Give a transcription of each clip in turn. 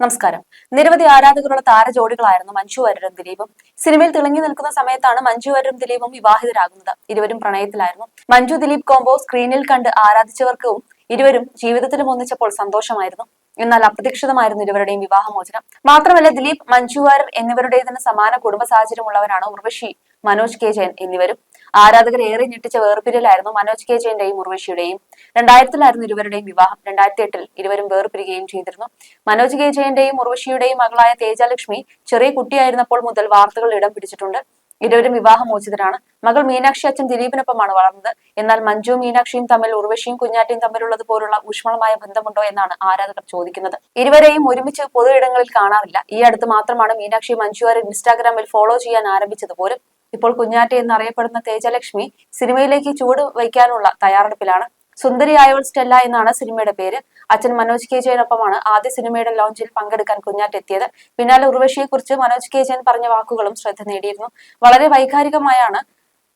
നമസ്കാരം. നിരവധി ആരാധകരുള്ള താരജോഡികളായിരുന്നു മഞ്ജു വാര്യരും ദിലീപും. സിനിമയിൽ തിളങ്ങി നിൽക്കുന്ന സമയത്താണ് മഞ്ജു വാര്യരും ദിലീപും വിവാഹിതരാകുന്നത്. ഇരുവരും പ്രണയത്തിലായിരുന്നു. മഞ്ജു ദിലീപ് കോംബോ സ്ക്രീനിൽ കണ്ട് ആരാധിച്ചവർക്കും ഇരുവരും ജീവിതത്തിലും ഒന്നിച്ചപ്പോൾ സന്തോഷമായിരുന്നു. എന്നാൽ അപ്രതീക്ഷിതമായിരുന്നു ഇരുവരുടെയും വിവാഹമോചനം. മാത്രമല്ല ദിലീപ് മഞ്ജു വാര്യർ എന്നിവരുടേതിന് സമാന കുടുംബ സാഹചര്യമുള്ളവരാണ് ഉർവശി മനോജ് കെ ജയൻ എന്നിവരും. ആരാധകർ ഏറെ ഞെട്ടിച്ച വേർപിരിയലായിരുന്നു മനോജ് കെ ജയന്റെയും ഉർവശിയുടെയും. രണ്ടായിരത്തിലായിരുന്നു ഇരുവരുടെയും വിവാഹം. രണ്ടായിരത്തി എട്ടിൽ ഇരുവരും വേർപിരിയുകയും ചെയ്തിരുന്നു. മനോജ് കെ ജയന്റെയും ഉർവശിയുടെയും മകളായ തേജലക്ഷ്മി ചെറിയ കുട്ടിയായിരുന്നപ്പോൾ മുതൽ വാർത്തകൾ ഇടം പിടിച്ചിട്ടുണ്ട്. ഇരുവരും വിവാഹമോചിതരാണ് മകൾ മീനാക്ഷി അച്ഛൻ ദിലീപിനൊപ്പമാണ് വളർന്നത്. എന്നാൽ മഞ്ജു മീനാക്ഷിയും തമ്മിൽ ഉർവശിയും കുഞ്ഞാറ്റയും തമ്മിലുള്ളത് പോലുള്ള ഊഷ്മളമായ ബന്ധമുണ്ടോ എന്നാണ് ആരാധകർ ചോദിക്കുന്നത്. ഇരുവരെയും ഒരുമിച്ച് പൊതു ഇടങ്ങളിൽ കാണാറില്ല. ഈ അടുത്ത് മാത്രമാണ് മീനാക്ഷി മഞ്ജുവാരെ ഇൻസ്റ്റാഗ്രാമിൽ ഫോളോ ചെയ്യാൻ ആരംഭിച്ചത്. പോലും ഇപ്പോൾ കുഞ്ഞാറ്റ എന്നറിയപ്പെടുന്ന തേജലക്ഷ്മി സിനിമയിലേക്ക് ചൂട് വയ്ക്കാനുള്ള തയ്യാറെടുപ്പിലാണ്. സുന്ദരിയായവൾ സ്റ്റെല്ല എന്നാണ് സിനിമയുടെ പേര്. അച്ഛൻ മനോജ് കെ ജയനൊപ്പമാണ് ആദ്യ സിനിമയുടെ ലോഞ്ചിൽ പങ്കെടുക്കാൻ കുഞ്ഞാറ്റ് എത്തിയത്. പിന്നാലെ ഉർവശിയെ കുറിച്ച് മനോജ് കെ ജയൻ പറഞ്ഞ വാക്കുകളും ശ്രദ്ധ നേടിയിരുന്നു. വളരെ വൈകാരികമായാണ്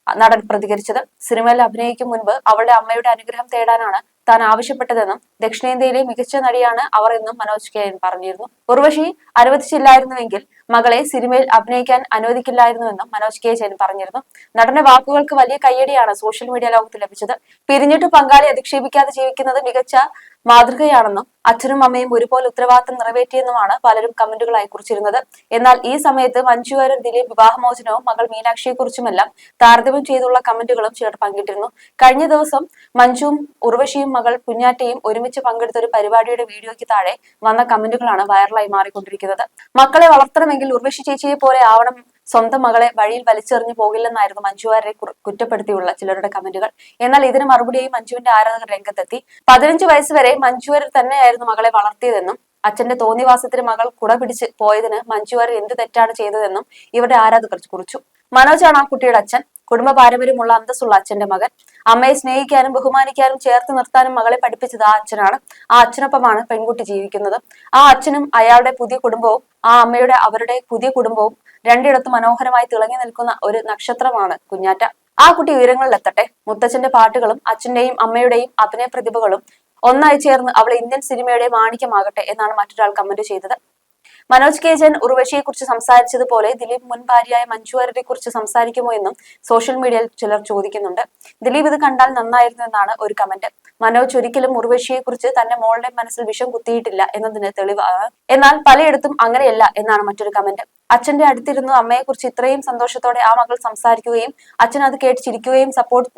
നടൻ പ്രതികരിച്ചത്. സിനിമയിൽ അഭിനയിക്കും മുൻപ് അവളുടെ അമ്മയുടെ അനുഗ്രഹം തേടാനാണ് താൻ ആവശ്യപ്പെട്ടതെന്നും ദക്ഷിണേന്ത്യയിലെ മികച്ച നടിയാണ് അവർ എന്നും മനോജ് കെ പറഞ്ഞിരുന്നു. ഉർവശി അനുവദിച്ചില്ലായിരുന്നുവെങ്കിൽ മകളെ സിനിമയിൽ അഭിനയിക്കാൻ അനുവദിക്കില്ലായിരുന്നുവെന്നും മനോജ് കെ ജയൻ പറഞ്ഞിരുന്നു. നടന്റെ വാക്കുകൾക്ക് വലിയ കയ്യടിയാണ് സോഷ്യൽ മീഡിയ ലോകത്ത് ലഭിച്ചത്. പിരിഞ്ഞിട്ട് പങ്കാളി അധിക്ഷേപിക്കാതെ ജീവിക്കുന്നത് മികച്ച മാതൃകയാണെന്നും അച്ഛനും അമ്മയും ഒരുപോലെ ഉത്തരവാദിത്തം നിറവേറ്റിയെന്നുമാണ് പലരും കമന്റുകളായി കുറിച്ചിരുന്നത്. എന്നാൽ ഈ സമയത്ത് മഞ്ജു വാര്യർ ദിലീപ് വിവാഹമോചനവും മകൾ മീനാക്ഷിയെക്കുറിച്ചുമെല്ലാം താരതമ്യം ചെയ്തുള്ള കമന്റുകളും ചിലർ പങ്കിട്ടിരുന്നു. കഴിഞ്ഞ ദിവസം മഞ്ജുവും ഉർവശിയും മകൾ കുഞ്ഞാറ്റയും ഒരുമിച്ച് പങ്കെടുത്ത ഒരു പരിപാടിയുടെ വീഡിയോയ്ക്ക് താഴെ വന്ന കമന്റുകളാണ് വൈറലായി മാറിക്കൊണ്ടിരിക്കുന്നത്. മക്കളെ വളർത്തണമെങ്കിൽ ഉർവശി ചേച്ചിയെ പോലെ ആവണം സ്വന്തം മകളെ വഴിയിൽ വലിച്ചെറിഞ്ഞു പോകില്ലെന്നായിരുന്നു മഞ്ജുവാരെ കുറ്റപ്പെടുത്തിയുള്ള ചിലരുടെ കമന്റുകൾ. എന്നാൽ ഇതിന് മറുപടിയായി മഞ്ജുവിന്റെ ആരാധകർ രംഗത്തെത്തി. പതിനഞ്ച് വയസ്സ് വരെ മഞ്ജുവാരർ തന്നെയായിരുന്നു മകളെ വളർത്തിയതെന്നും അച്ഛന്റെ തോന്നിവാസത്തിന് മകൾ കുട പിടിച്ച് പോയതിന് മഞ്ജുവാരർ എന്ത് തെറ്റാണ് ചെയ്തതെന്നും ഇവരുടെ ആരാധകർ കുറിച്ചു. മനോജാണ് ആ കുട്ടിയുടെ അച്ഛൻ. കുടുംബ പാരമ്പര്യമുള്ള അന്തസ്സുള്ള അച്ഛന്റെ മകൻ. അമ്മയെ സ്നേഹിക്കാനും ബഹുമാനിക്കാനും ചേർത്ത് നിർത്താനും മകളെ പഠിപ്പിച്ചത് ആ അച്ഛനാണ്. ആ അച്ഛനൊപ്പമാണ് പെൺകുട്ടി ജീവിക്കുന്നത്. ആ അച്ഛനും അയാളുടെ പുതിയ കുടുംബവും ആ അമ്മയുടെ അവരുടെ പുതിയ കുടുംബവും രണ്ടിടത്തും മനോഹരമായി തിളങ്ങി നിൽക്കുന്ന ഒരു നക്ഷത്രമാണ് കുഞ്ഞാറ്റ. ആ കുട്ടി ഉയരങ്ങളിലെത്തട്ടെ മുത്തച്ഛന്റെ പാട്ടുകളും അച്ഛന്റെയും അമ്മയുടെയും അഭിനയ പ്രതിഭകളും ഒന്നായി ചേർന്ന് അവൾ ഇന്ത്യൻ സിനിമയുടെ മാണിക്യമാകട്ടെ എന്നാണ് മറ്റൊരാൾ കമന്റ് ചെയ്തത്. മനോജ് കെ ജൻ ഉർവശിയെ കുറിച്ച് സംസാരിച്ചതുപോലെ ദിലീപ് മുൻ ഭാര്യയായ മഞ്ജു വാര്യരെ കുറിച്ച് സംസാരിക്കുമോ എന്നും സോഷ്യൽ മീഡിയയിൽ ചിലർ ചോദിക്കുന്നുണ്ട്. ദിലീപ് ഇത് കണ്ടാൽ നന്നായിരുന്നു എന്നാണ് ഒരു കമന്റ്. മനോജ് ഒരിക്കലും ഉർവശിയെ കുറിച്ച് തന്റെ മോളുടെ മനസ്സിൽ വിഷം കുത്തിയിട്ടില്ല എന്നതിന് തെളിവാണ്. എന്നാൽ പലയിടത്തും അങ്ങനെയല്ല എന്നാണ് മറ്റൊരു കമന്റ്. അച്ഛന്റെ അടുത്തിരുന്നു അമ്മയെക്കുറിച്ച് ഇത്രയും സന്തോഷത്തോടെ ആ മകൾ സംസാരിക്കുകയും അച്ഛൻ അത് കേട്ട് ചിരിക്കുകയും സപ്പോർട്ട്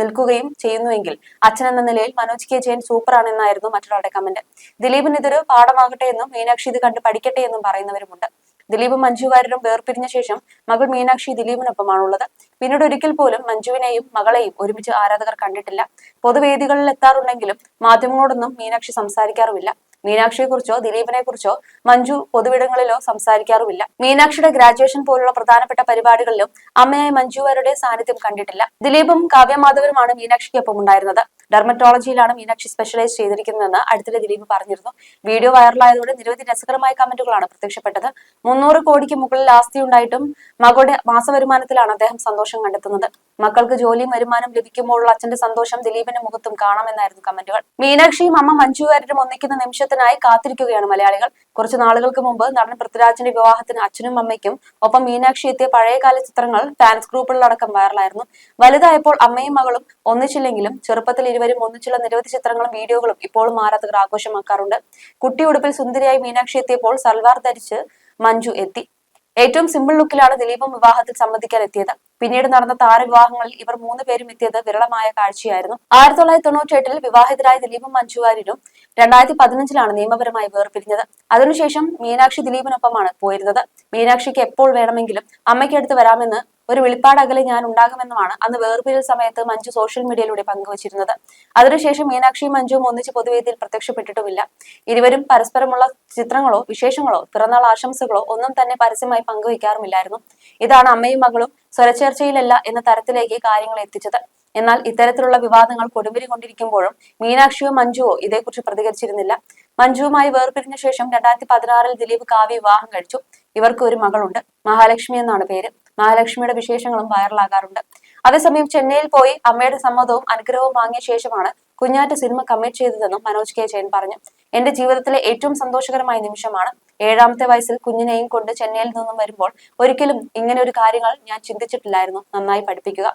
നിൽക്കുകയും ചെയ്യുന്നുവെങ്കിൽ അച്ഛൻ എന്ന നിലയിൽ മനോജ് കെ ജയൻ സൂപ്പറാണെന്നായിരുന്നു മറ്റൊരാളുടെ കമന്റ് ദിലീപിന് ഇതൊരു പാഠമാകട്ടെ എന്നും മീനാക്ഷി ഇത് കണ്ട് പഠിക്കട്ടെ എന്നും പറയുന്നവരുമുണ്ട്. ദിലീപ് മഞ്ജുവാര്യരും വേർപിരിഞ്ഞ ശേഷം മകൾ മീനാക്ഷി ദിലീപിനൊപ്പമാണുള്ളത്. പിന്നീട് ഒരിക്കൽ പോലും മഞ്ജുവിനെയും മകളെയും ഒരുമിച്ച് ആരാധകർ കണ്ടിട്ടില്ല. പൊതുവേദികളിൽ എത്താറുണ്ടെങ്കിലും മാധ്യമങ്ങളോടൊന്നും മീനാക്ഷി സംസാരിക്കാറുമില്ല. മീനാക്ഷിയെ കുറിച്ചോ ദിലീപിനെ കുറിച്ചോ മഞ്ജു പൊതുവിടങ്ങളിലോ സംസാരിക്കാറുമില്ല. മീനാക്ഷിയുടെ ഗ്രാജുവേഷൻ പോലുള്ള പ്രധാനപ്പെട്ട പരിപാടികളിലും അമ്മയായ മഞ്ജുവാരുടെ സാന്നിധ്യം കണ്ടിട്ടില്ല. ദിലീപും കാവ്യമാധവരുമാണ് മീനാക്ഷിക്കൊപ്പം ഉണ്ടായിരുന്നത്. ഡെർമറ്റോളജിയിലാണ് മീനാക്ഷി സ്പെഷ്യലൈസ് ചെയ്തിരിക്കുന്നതെന്ന് അടുത്തിടെ ദിലീപ് പറഞ്ഞിരുന്നു. വീഡിയോ വൈറലായതോടെ നിരവധി രസകരമായ കമന്റുകളാണ് പ്രത്യക്ഷപ്പെട്ടത്. മുന്നൂറ് കോടിക്ക് മുകളിൽ ആസ്തി ഉണ്ടായിട്ടും മകളുടെ മാസവരുമാനത്തിലാണ് അദ്ദേഹം സന്തോഷം കണ്ടെത്തുന്നത്. മക്കൾക്ക് ജോലിയും വരുമാനം ലഭിക്കുമ്പോഴുള്ള അച്ഛന്റെ സന്തോഷം ദിലീപിന്റെ മുഖത്തും കാണാമെന്നായിരുന്നു കമന്റുകൾ. മീനാക്ഷിയും അമ്മ മഞ്ജു ഒന്നിക്കുന്ന നിമിഷത്തിനായി കാത്തിരിക്കുകയാണ് മലയാളികൾ. കുറച്ച് നാളുകൾക്ക് മുമ്പ് നടൻ പൃഥ്വിരാജിന്റെ വിവാഹത്തിന് അച്ഛനും അമ്മയ്ക്കും ഒപ്പം മീനാക്ഷി എത്തിയ പഴയകാല ചിത്രങ്ങൾ ഫാൻസ് ഗ്രൂപ്പുകളിലടക്കം വൈറലായിരുന്നു വലുതായപ്പോൾ അമ്മയും മകളും ഒന്നിച്ചില്ലെങ്കിലും ചെറുപ്പത്തിൽ ഇരുവരും ഒന്നിച്ചുള്ള നിരവധി ചിത്രങ്ങളും വീഡിയോകളും ഇപ്പോഴും ആരാധകർ ആഘോഷമാക്കാറുണ്ട്. കുട്ടിയുടുപ്പിൽ സുന്ദരിയായി മീനാക്ഷി എത്തിയപ്പോൾ സൽവാർ ധരിച്ച് മഞ്ജു എത്തി. ഏറ്റവും സിമ്പിൾ ലുക്കിലാണ് ദിലീപും വിവാഹത്തിൽ സംബന്ധിക്കാൻ എത്തിയത്. പിന്നീട് നടന്ന താരവിവാഹങ്ങളിൽ ഇവർ മൂന്ന് പേരും എത്തിയത് വിരളമായ കാഴ്ചയായിരുന്നു. ആയിരത്തി തൊള്ളായിരത്തി തൊണ്ണൂറ്റി എട്ടിൽ വിവാഹിതരായ ദിലീപും മഞ്ജുവാര്യരും രണ്ടായിരത്തി പതിനഞ്ചിലാണ് നിയമപരമായി വേർപിരിഞ്ഞത്. അതിനുശേഷം മീനാക്ഷി ദിലീപിനൊപ്പമാണ് പോയിരുന്നത്. മീനാക്ഷിക്ക് എപ്പോൾ വേണമെങ്കിലും അമ്മയ്ക്കടുത്ത് വരാമെന്ന് ഒരു വെളിപ്പാടകലെ ഞാൻ ഉണ്ടാകുമെന്നുമാണ് അന്ന് വേർപിരിയൽ സമയത്ത് മഞ്ജു സോഷ്യൽ മീഡിയയിലൂടെ പങ്കുവച്ചിരുന്നത്. അതിനുശേഷം മീനാക്ഷിയും മഞ്ജുവും ഒന്നിച്ച് പൊതുവേദിയിൽ പ്രത്യക്ഷപ്പെട്ടിട്ടുമില്ല. ഇരുവരും പരസ്പരമുള്ള ചിത്രങ്ങളോ വിശേഷങ്ങളോ പിറന്നാൾ ആശംസകളോ ഒന്നും തന്നെ പരസ്യമായി പങ്കുവയ്ക്കാറുമില്ലായിരുന്നു. ഇതാണ് അമ്മയും മകളും സ്വരച്ചേർച്ചയിലല്ല എന്ന തരത്തിലേക്ക് കാര്യങ്ങൾ എത്തിച്ചത്. എന്നാൽ ഇത്തരത്തിലുള്ള വിവാദങ്ങൾ കൊടുമ്പിരി കൊണ്ടിരിക്കുമ്പോഴും മീനാക്ഷിയോ മഞ്ജുവോ ഇതേക്കുറിച്ച് പ്രതികരിച്ചിരുന്നില്ല. മഞ്ജുവുമായി വേർപിരിഞ്ഞ ശേഷം രണ്ടായിരത്തി പതിനാറിൽ ദിലീപ് കാവ്യ വിവാഹം കഴിച്ചു. ഇവർക്ക് ഒരു മകളുണ്ട്. മഹാലക്ഷ്മി എന്നാണ് പേര്. മഹാലക്ഷ്മിയുടെ വിശേഷങ്ങളും വൈറലാകാറുണ്ട്. അതേസമയം ചെന്നൈയിൽ പോയി അമ്മയുടെ സമ്മതവും അനുഗ്രഹവും വാങ്ങിയ ശേഷമാണ് കുഞ്ഞാറ്റ സിനിമ കമ്മിറ്റ് ചെയ്തതെന്നും മനോജ് കെ ജയൻ പറഞ്ഞു. എന്റെ ജീവിതത്തിലെ ഏറ്റവും സന്തോഷകരമായ നിമിഷമാണ് ഏഴാമത്തെ വയസ്സിൽ കുഞ്ഞിനെയും കൊണ്ട് ചെന്നൈയിൽ നിന്നും വരുമ്പോൾ ഒരിക്കലും ഇങ്ങനെ ഒരു കാര്യങ്ങൾ ഞാൻ ചിന്തിച്ചിട്ടില്ലായിരുന്നു. നന്നായി പഠിപ്പിക്കുക.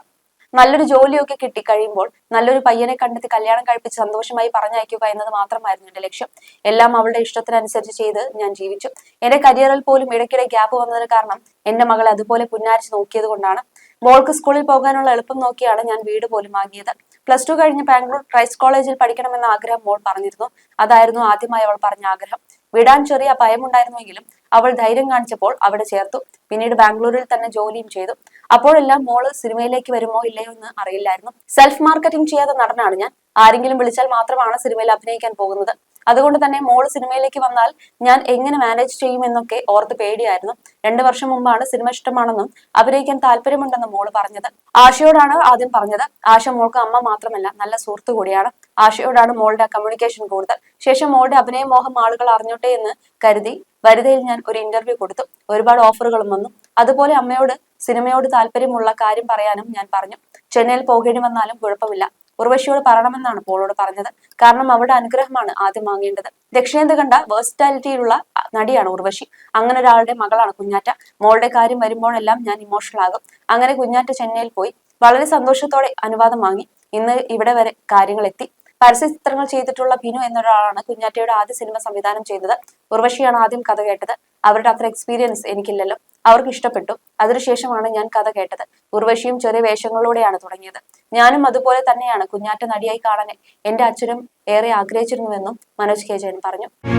നല്ലൊരു ജോലിയൊക്കെ കിട്ടി കഴിയുമ്പോൾ നല്ലൊരു പയ്യനെ കണ്ടെത്തി കല്യാണം കഴിപ്പിച്ച് സന്തോഷമായി പറഞ്ഞയക്കുക എന്നത് മാത്രമായിരുന്നു എന്റെ ലക്ഷ്യം. എല്ലാം അവളുടെ ഇഷ്ടത്തിനനുസരിച്ച് ചെയ്ത് ഞാൻ ജീവിച്ചു. എന്റെ കരിയറിൽ പോലും ഇടയ്ക്കിടെ ഗ്യാപ്പ് വന്നതിന് കാരണം എന്റെ മകളെ അതുപോലെ പുന്നാരിച്ച് നോക്കിയത് കൊണ്ടാണ്. മോൾക്ക് സ്കൂളിൽ പോകാനുള്ള എളുപ്പം നോക്കിയാണ് ഞാൻ വീട് പോലും വാങ്ങിയത്. പ്ലസ് ടു കഴിഞ്ഞ് ബാംഗ്ലൂർ ക്രൈസ്റ്റ് കോളേജിൽ പഠിക്കണമെന്ന ആഗ്രഹം മോൾ പറഞ്ഞിരുന്നു. അതായിരുന്നു ആദ്യമായി അവൾ പറഞ്ഞ ആഗ്രഹം. വിടാൻ ചെറിയ ഭയമുണ്ടായിരുന്നുവെങ്കിലും അവൾ ധൈര്യം കാണിച്ചപ്പോൾ അവിടെ ചേർത്തു. പിന്നീട് ബാംഗ്ലൂരിൽ തന്നെ ജോലിയും ചെയ്തു. അപ്പോഴെല്ലാം മോൾ സിനിമയിലേക്ക് വരുമോ ഇല്ലയോ എന്ന് അറിയില്ലായിരുന്നു. സെൽഫ് മാർക്കറ്റിംഗ് ചെയ്യാത്ത നടനാണ് ഞാൻ. ആരെങ്കിലും വിളിച്ചാൽ മാത്രമാണ് സിനിമയിൽ അഭിനയിക്കാൻ പോകുന്നത്. അതുകൊണ്ട് തന്നെ മോൾ സിനിമയിലേക്ക് വന്നാൽ ഞാൻ എങ്ങനെ മാനേജ് ചെയ്യും എന്നൊക്കെ ഓർത്ത് പേടിയായിരുന്നു. രണ്ടു വർഷം മുമ്പാണ് സിനിമ ഇഷ്ടമാണെന്നും അഭിനയിക്കാൻ താല്പര്യമുണ്ടെന്നും മോൾ പറഞ്ഞത്. ആശയോടാണ് ആദ്യം പറഞ്ഞത്. ആശ മോൾക്ക് അമ്മ മാത്രമല്ല നല്ല സുഹൃത്ത് കൂടിയാണ്. ആശയോടാണ് മോളുടെ കമ്മ്യൂണിക്കേഷൻ കൂടുതൽ. ശേഷം മോളുടെ അഭിനയ മോഹം ആളുകൾ അറിഞ്ഞോട്ടെ എന്ന് കരുതി വനിതയിൽ ഞാൻ ഒരു ഇന്റർവ്യൂ കൊടുത്തു. ഒരുപാട് ഓഫറുകളും വന്നു. അതുപോലെ അമ്മയോട് സിനിമയോട് താല്പര്യമുള്ള കാര്യം പറയാനും ഞാൻ പറഞ്ഞു. ചെന്നൈയിൽ പോകേണ്ടി വന്നാലും കുഴപ്പമില്ല. ഉർവശിയോട് പറയണമെന്നാണ് പോളോട് പറഞ്ഞത്. കാരണം അവരുടെ അനുഗ്രഹമാണ് ആദ്യം വാങ്ങേണ്ടത്. ദക്ഷിണേന്ത് കണ്ട വേഴ്സ്റ്റാലിറ്റിയിലുള്ള നടിയാണ് ഉർവശി. അങ്ങനെ ഒരാളുടെ മകളാണ് കുഞ്ഞാറ്റ. മോളുടെ കാര്യം വരുമ്പോഴെല്ലാം ഞാൻ ഇമോഷണൽ ആകും. അങ്ങനെ കുഞ്ഞാറ്റ ചെന്നൈയിൽ പോയി. വളരെ സന്തോഷത്തോടെ അനുവാദം വാങ്ങി. ഇന്ന് ഇവിടെ വരെ കാര്യങ്ങൾ എത്തി. പരസ്യ ചിത്രങ്ങൾ ചെയ്തിട്ടുള്ള ബിനു എന്നൊരാളാണ് കുഞ്ഞാറ്റയുടെ ആദ്യ സിനിമ സംവിധാനം ചെയ്തത്. ഉർവശിയാണ് ആദ്യം കഥ കേട്ടത്. അവരുടെ അത്ര എക്സ്പീരിയൻസ് എനിക്കില്ലല്ലോ. അവർക്ക് ഇഷ്ടപ്പെട്ടു. അതിനുശേഷമാണ് ഞാൻ കഥ കേട്ടത്. ഉർവശിയും ചെറിയ വേഷങ്ങളിലൂടെയാണ് തുടങ്ങിയത്. ഞാനും അതുപോലെ തന്നെയാണ് കുഞ്ഞാറ്റ നടിയായി കാണാൻ എന്റെ അച്ഛനും ഏറെ ആഗ്രഹിച്ചിരുന്നുവെന്നും മനോജ് കെ ജയൻ പറഞ്ഞു.